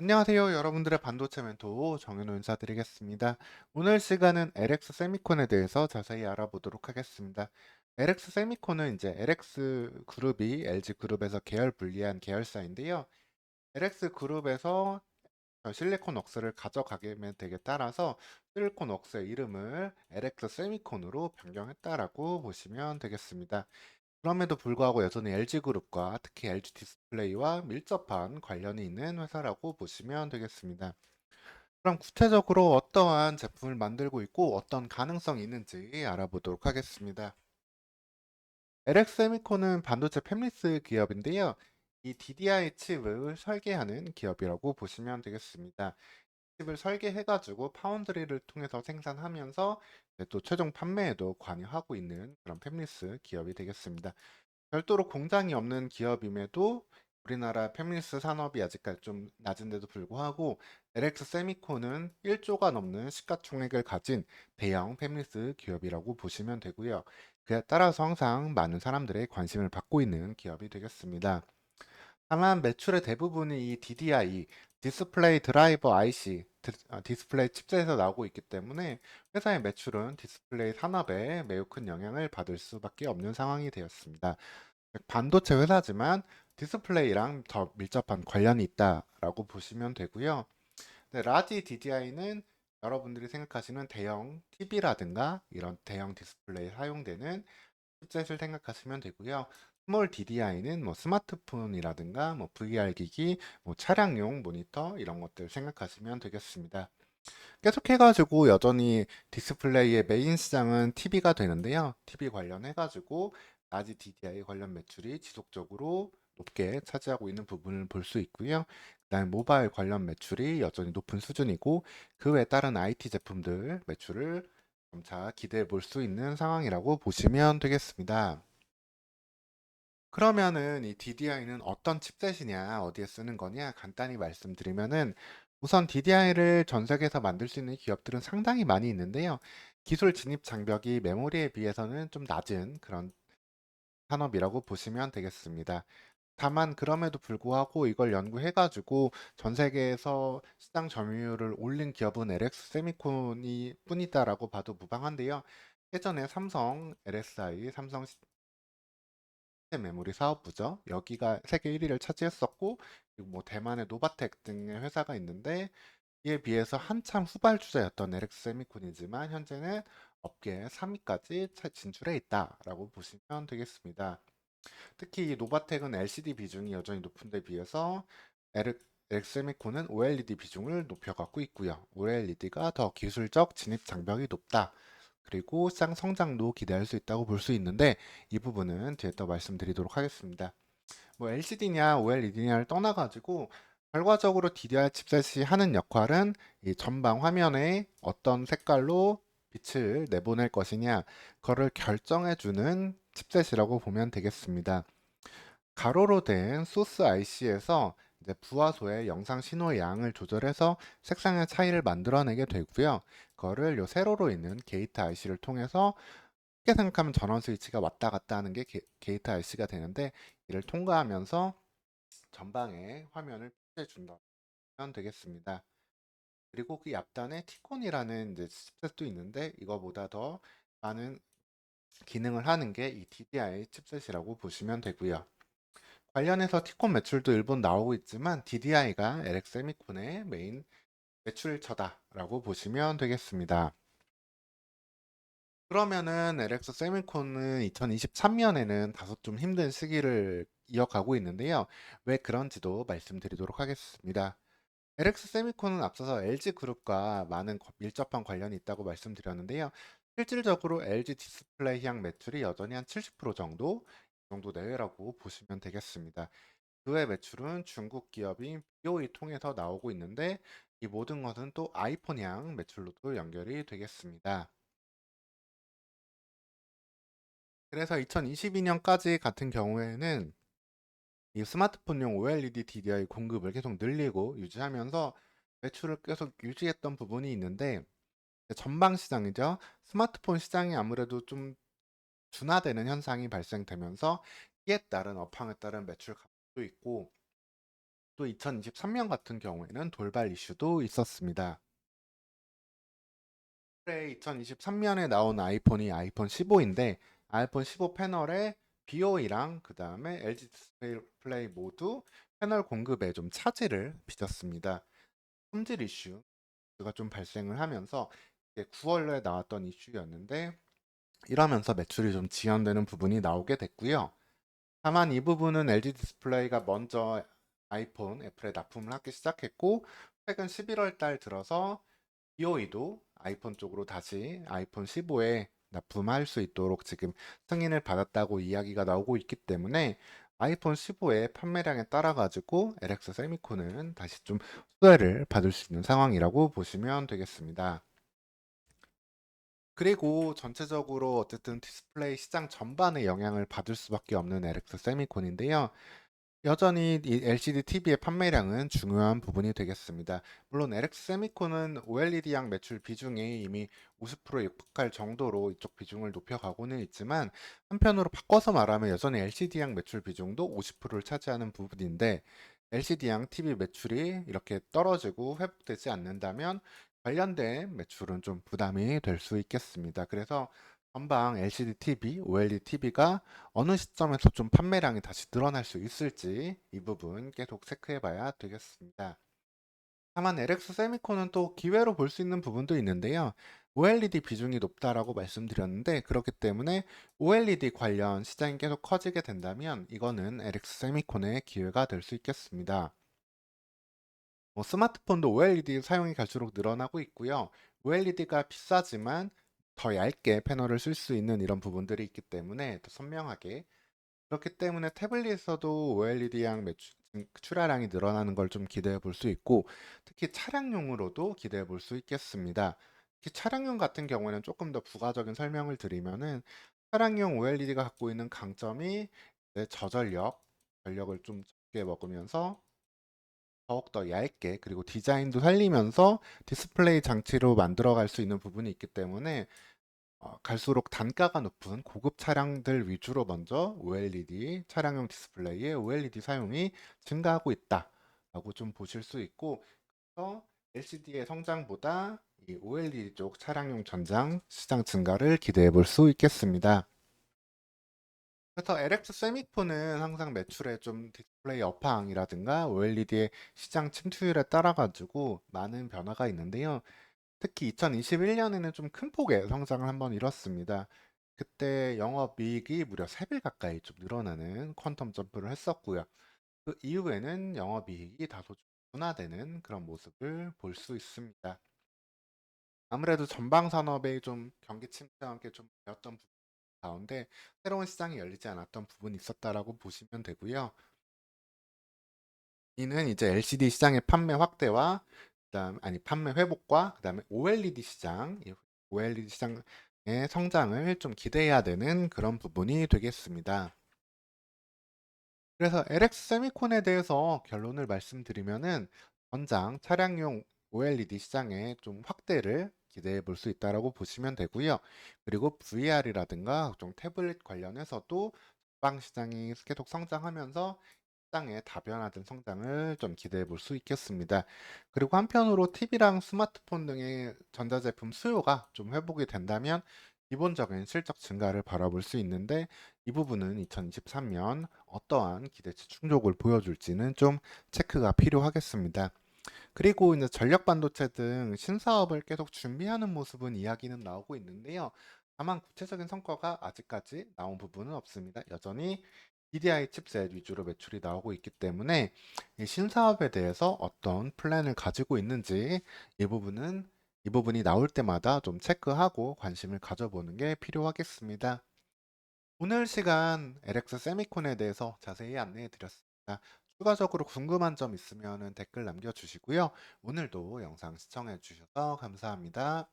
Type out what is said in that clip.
안녕하세요. 여러분들의 반도체 멘토 정현우 인사드리겠습니다. 오늘 시간은 LX 세미콘에 대해서 자세히 알아보도록 하겠습니다. LX 세미콘은 이제 LX 그룹이 LG 그룹에서 계열 분리한 계열사인데요. LX 그룹에서 실리콘 웍스를 가져가게 되게 따라서 실리콘 웍스의 이름을 LX 세미콘으로 변경했다라고 보시면 되겠습니다. 그럼에도 불구하고 여전히 LG그룹과 특히 LG 디스플레이와 밀접한 관련이 있는 회사라고 보시면 되겠습니다. 그럼 구체적으로 어떠한 제품을 만들고 있고 어떤 가능성이 있는지 알아보도록 하겠습니다. LX 세미콘은 반도체 팹리스 기업인데요. 이 DDI 칩을 설계하는 기업이라고 보시면 되겠습니다. 칩을 설계해가지고 파운드리를 통해서 생산하면서 또 최종 판매에도 관여하고 있는 그런 팹리스 기업이 되겠습니다. 별도로 공장이 없는 기업임에도 우리나라 팹리스 산업이 아직까지 좀 낮은데도 불구하고 LX 세미콘은 1조가 넘는 시가총액을 가진 대형 팹리스 기업이라고 보시면 되고요. 그에 따라서 항상 많은 사람들의 관심을 받고 있는 기업이 되겠습니다. 다만 매출의 대부분이 이 DDI, 디스플레이 드라이버 IC, 디, 아, 디스플레이 칩셋에서 나오고 있기 때문에 회사의 매출은 디스플레이 산업에 매우 큰 영향을 받을 수밖에 없는 상황이 되었습니다. 반도체 회사지만 디스플레이랑 더 밀접한 관련이 있다라고 보시면 되고요. 네, 라지 DDI는 여러분들이 생각하시는 대형 TV라든가 이런 대형 디스플레이에 사용되는 칩셋을 생각하시면 되고요. 스몰 DDI는 뭐 스마트폰이라든가 뭐 VR 기기, 뭐 차량용 모니터 이런 것들 생각하시면 되겠습니다. 계속해가지고 여전히 디스플레이의 메인 시장은 TV가 되는데요. TV 관련해가지고 라지 DDI 관련 매출이 지속적으로 높게 차지하고 있는 부분을 볼 수 있고요. 그다음에 모바일 관련 매출이 여전히 높은 수준이고 그 외에 다른 IT 제품들 매출을 점차 기대해 볼 수 있는 상황이라고 보시면 되겠습니다. 그러면은 이 DDI는 어떤 칩셋이냐, 어디에 쓰는 거냐 간단히 말씀드리면은 우선 DDI를 전 세계에서 만들 수 있는 기업들은 상당히 많이 있는데요. 기술 진입 장벽이 메모리에 비해서는 좀 낮은 그런 산업이라고 보시면 되겠습니다. 다만 그럼에도 불구하고 이걸 연구해가지고 전 세계에서 시장 점유율을 올린 기업은 LX 세미콘이 뿐이다라고 봐도 무방한데요. 예전에 삼성 LSI, 삼성 메모리 사업부죠. 여기가 세계 1위를 차지했었고, 그리고 뭐 대만의 노바텍 등의 회사가 있는데, 이에 비해서 한참 후발주자였던 LX 세미콘이지만 현재는 업계 3위까지 진출해 있다라고 보시면 되겠습니다. 특히 이 노바텍은 LCD 비중이 여전히 높은 데 비해서 엑스미콘은 OLED 비중을 높여 갖고 있고요. OLED가 더 기술적 진입 장벽이 높다. 그리고 시장 성장도 기대할 수 있다고 볼 수 있는데 이 부분은 뒤에 또 말씀드리도록 하겠습니다. 뭐 LCD냐 OLED냐를 떠나가지고 결과적으로 DDR 칩셋이 하는 역할은 이 전방 화면에 어떤 색깔로 빛을 내보낼 것이냐, 그거를 결정해주는 칩셋이라고 보면 되겠습니다. 가로로 된 소스 IC에서 이제 부하소의 영상 신호의 양을 조절해서 색상의 차이를 만들어내게 되고요. 그거를 요 세로로 있는 게이트 IC를 통해서 쉽게 생각하면 전원 스위치가 왔다 갔다 하는 게 게, 게이트 IC가 되는데 이를 통과하면서 전방의 화면을 표시해 준다면 되겠습니다. 그리고 그 앞단에 티콘이라는 이제 칩셋도 있는데 이거보다 더 많은 기능을 하는 게 이 DDI 칩셋이라고 보시면 되고요. 관련해서 티콘 매출도 일본 나오고 있지만 DDI가 LX 세미콘의 메인 매출처다라고 보시면 되겠습니다. 그러면은 LX 세미콘은 2023년에는 다소 좀 힘든 시기를 이어가고 있는데요. 왜 그런지도 말씀드리도록 하겠습니다. LX 세미콘은 앞서서 LG 그룹과 많은 밀접한 관련이 있다고 말씀드렸는데요. 실질적으로 LG 디스플레이 향 매출이 여전히 한 70% 정도 정도 내외라고 보시면 되겠습니다. 그 외 매출은 중국 기업인 BOE 통해서 나오고 있는데 이 모든 것은 또 아이폰 향 매출로도 연결이 되겠습니다. 그래서 2022년까지 같은 경우에는 이 스마트폰용 OLED DDI 공급을 계속 늘리고 유지하면서 매출을 계속 유지했던 부분이 있는데 전방 시장이죠. 스마트폰 시장이 아무래도 좀 둔화되는 현상이 발생되면서 이에 따른 업황에 따른 매출 감소도 있고 또 2023년 같은 경우에는 돌발 이슈도 있었습니다. 올해 2023년에 나온 아이폰이 아이폰 15인데 아이폰 15 패널에 BOE랑 그 다음에 LG 디스플레이 모두 패널 공급에 좀 차질을 빚었습니다. 품질 이슈가 좀 발생을 하면서 이게 9월에 나왔던 이슈였는데 이러면서 매출이 좀 지연되는 부분이 나오게 됐고요. 다만 이 부분은 LG 디스플레이가 먼저 아이폰 애플에 납품을 하기 시작했고 최근 11월 달 들어서 BOE도 아이폰 쪽으로 다시 아이폰 15에 납품할 수 있도록 지금 승인을 받았다고 이야기가 나오고 있기 때문에 아이폰 15의 판매량에 따라 가지고 LX 세미콘은 다시 좀 수혜를 받을 수 있는 상황이라고 보시면 되겠습니다. 그리고 전체적으로 어쨌든 디스플레이 시장 전반에 영향을 받을 수밖에 없는 LX 세미콘인데요. 여전히 이 LCD TV의 판매량은 중요한 부분이 되겠습니다. 물론 LX 세미콘은 OLED양 매출 비중이 이미 50%에 육박할 정도로 이쪽 비중을 높여가고는 있지만 한편으로 바꿔서 말하면 여전히 LCD양 매출 비중도 50%를 차지하는 부분인데 LCD양 TV 매출이 이렇게 떨어지고 회복되지 않는다면 관련된 매출은 좀 부담이 될 수 있겠습니다. 그래서 전방 LCD TV, OLED TV가 어느 시점에서 좀 판매량이 다시 늘어날 수 있을지 이 부분 계속 체크해 봐야 되겠습니다. 다만 LX 세미콘은 또 기회로 볼 수 있는 부분도 있는데요. OLED 비중이 높다라고 말씀드렸는데 그렇기 때문에 OLED 관련 시장이 계속 커지게 된다면 이거는 LX 세미콘의 기회가 될 수 있겠습니다. 뭐 스마트폰도 OLED 사용이 갈수록 늘어나고 있고요. OLED가 비싸지만 더 얇게 패널을 쓸 수 있는 이런 부분들이 있기 때문에 더 선명하게 그렇기 때문에 태블릿에서도 OLED양 매출 출하량이 늘어나는 걸 좀 기대해 볼 수 있고 특히 차량용으로도 기대해 볼 수 있겠습니다. 특히 차량용 같은 경우에는 조금 더 부가적인 설명을 드리면은 차량용 OLED가 갖고 있는 강점이 저전력, 전력을 좀 적게 먹으면서 더욱 더 얇게 그리고 디자인도 살리면서 디스플레이 장치로 만들어갈 수 있는 부분이 있기 때문에 어, 갈수록 단가가 높은 고급 차량들 위주로 먼저 OLED 차량용 디스플레이에 OLED 사용이 증가하고 있다라고 좀 보실 수 있고 그래서 LCD의 성장보다 이 OLED 쪽 차량용 전장 시장 증가를 기대해 볼 수 있겠습니다. 그래서 LX 세미콘은 항상 매출에 좀 디스플레이 업황이라든가 OLED의 시장 침투율에 따라 가지고 많은 변화가 있는데요. 특히 2021년에는 좀 큰 폭의 성장을 한번 이뤘습니다. 그때 영업이익이 무려 3배 가까이 좀 늘어나는 퀀텀 점프를 했었고요. 그 이후에는 영업이익이 다소 좀 둔화되는 그런 모습을 볼 수 있습니다. 아무래도 전방 산업의 좀 경기 침체와 함께 좀 되었던 부분 가운데 새로운 시장이 열리지 않았던 부분이 있었다라고 보시면 되고요. 이는 이제 LCD 시장의 판매 확대와 그다음 아니 판매 회복과 그다음에 OLED 시장, 이 OLED 시장의 성장을 좀 기대해야 되는 그런 부분이 되겠습니다. 그래서 LX 세미콘에 대해서 결론을 말씀드리면은 전장 차량용 OLED 시장의 좀 확대를 기대해 볼 수 있다라고 보시면 되고요. 그리고 VR이라든가 각종 태블릿 관련해서도 방 시장이 계속 성장하면서 시장의 다변화된 성장을 좀 기대해 볼 수 있겠습니다. 그리고 한편으로 TV랑 스마트폰 등의 전자제품 수요가 좀 회복이 된다면 기본적인 실적 증가를 바라볼 수 있는데 이 부분은 2023년 어떠한 기대치 충족을 보여줄지는 좀 체크가 필요하겠습니다. 그리고 이제 전력 반도체 등 신사업을 계속 준비하는 모습은 이야기는 나오고 있는데요. 다만 구체적인 성과가 아직까지 나온 부분은 없습니다. 여전히 DDI 칩셋 위주로 매출이 나오고 있기 때문에 이 신사업에 대해서 어떤 플랜을 가지고 있는지 이 부분은 이 부분이 나올 때마다 좀 체크하고 관심을 가져보는 게 필요하겠습니다. 오늘 시간 LX 세미콘에 대해서 자세히 안내해 드렸습니다. 추가적으로 궁금한 점 있으면 댓글 남겨주시고요. 오늘도 영상 시청해 주셔서 감사합니다.